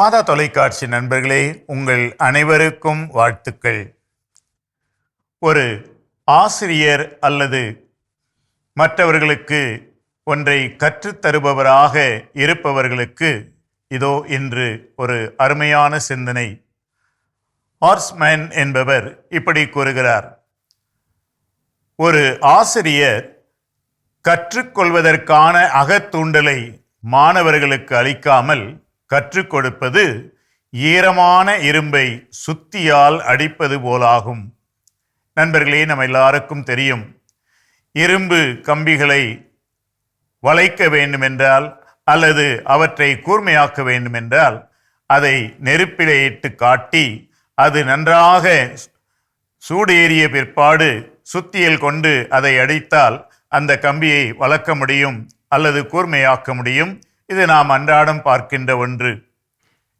மாதா தொலைக்காட்சி நண்பர்களே உங்கள் அனைவருக்கும் வாழ்த்துக்கள். ஒரு ஆசிரியர் அல்லது மற்றவர்களுக்கு ஒன்றை கற்றுத்தருபவராக இருப்பவர்களுக்கு இதோ இன்று ஒரு அருமையான சிந்தனை. ஹார்ஸ்மேன் என்பவர் இப்படி கூறுகிறார். ஒரு ஆசிரியர் கற்றுக்கொள்வதற்கான அகத்தூண்டலை மாணவர்களுக்கு அளிக்காமல் கற்றுக் கொடுப்பது ஈரமான இரும்பை சுத்தியால் அடிப்பது போலாகும். நண்பர்களே நம்ம எல்லாருக்கும் தெரியும் இரும்பு கம்பிகளை வளைக்க வேண்டுமென்றால் அல்லது அவற்றை கூர்மையாக்க வேண்டுமென்றால் அதை நெருப்பிலே இட்டு காட்டி அது நன்றாக சூடேறிய பிற்பாடு சுத்தியல் கொண்டு அதை அடித்தால் அந்த கம்பியை வளர்க்க முடியும் அல்லது கூர்மையாக்க முடியும். இது நாம் அன்றாடம் பார்க்கின்ற ஒன்று.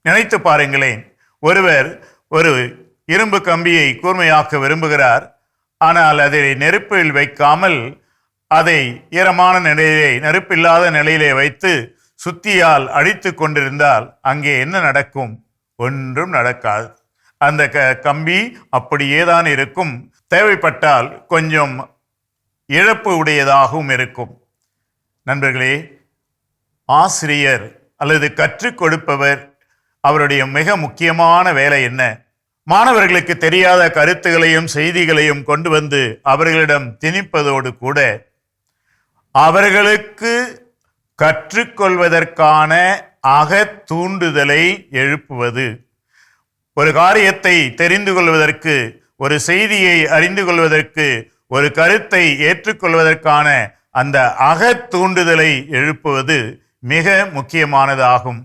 நினைத்து பாருங்களேன். ஒருவர் ஒரு இரும்பு கம்பியை கூர்மையாக்க விரும்புகிறார். ஆனால் அதை நெருப்பில் வைக்காமல் அதை ஈரமான நிலையிலே நெருப்பில்லாத நிலையிலே வைத்து சுத்தியால் அடித்து கொண்டிருந்தால் அங்கே என்ன நடக்கும்? ஒன்றும் நடக்காது. அந்த க கம்பி அப்படியே தான் இருக்கும். தேவைப்பட்டால் கொஞ்சம் இழப்பு உடையதாகவும் இருக்கும். நண்பர்களே ஆசிரியர் அல்லது கற்றுக் கொடுப்பவர் அவருடைய மிக முக்கியமான வேலை என்ன? மாணவர்களுக்கு தெரியாத கருத்துகளையும் செய்திகளையும் கொண்டு வந்து அவர்களிடம் திணிப்பதோடு கூட அவர்களுக்கு கற்றுக்கொள்வதற்கான அகத்தூண்டுதலை எழுப்புவது. ஒரு காரியத்தை தெரிந்து கொள்வதற்கு ஒரு செய்தியை அறிந்து கொள்வதற்கு ஒரு கருத்தை ஏற்றுக்கொள்வதற்கான அந்த அகத்தூண்டுதலை எழுப்புவது மிக முக்கியமானதாகும்.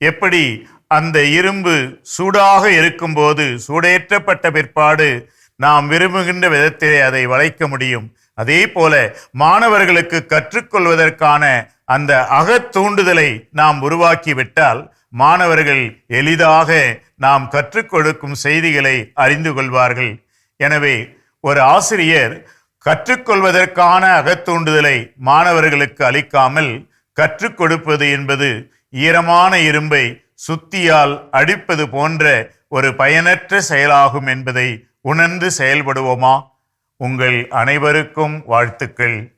எப்படி? அந்த இரும்பு சூடாக இருக்கும்போது சூடேற்றப்பட்ட பிற்பாடு நாம் விரும்புகின்ற விதத்திலே அதை வளைக்க முடியும். அதே போல மாணவர்களுக்கு கற்றுக்கொள்வதற்கான அந்த அகத்தூண்டுதலை நாம் உருவாக்கிவிட்டால் மாணவர்கள் எளிதாக நாம் கற்றுக் கொடுக்கும் செய்திகளை அறிந்து கொள்வார்கள். எனவே ஒரு ஆசிரியர் கற்றுக்கொள்வதற்கான அகத்தூண்டுதலை மாணவர்களுக்கு அளிக்காமல் கற்றுக் கொடுப்பது என்பது ஈரமான இரும்பை சுத்தியால் அடிப்பது போன்ற ஒரு பயனற்ற செயலாகும் என்பதை உணர்ந்து செயல்படுவோமா? உங்கள் அனைவருக்கும் வாழ்த்துக்கள்.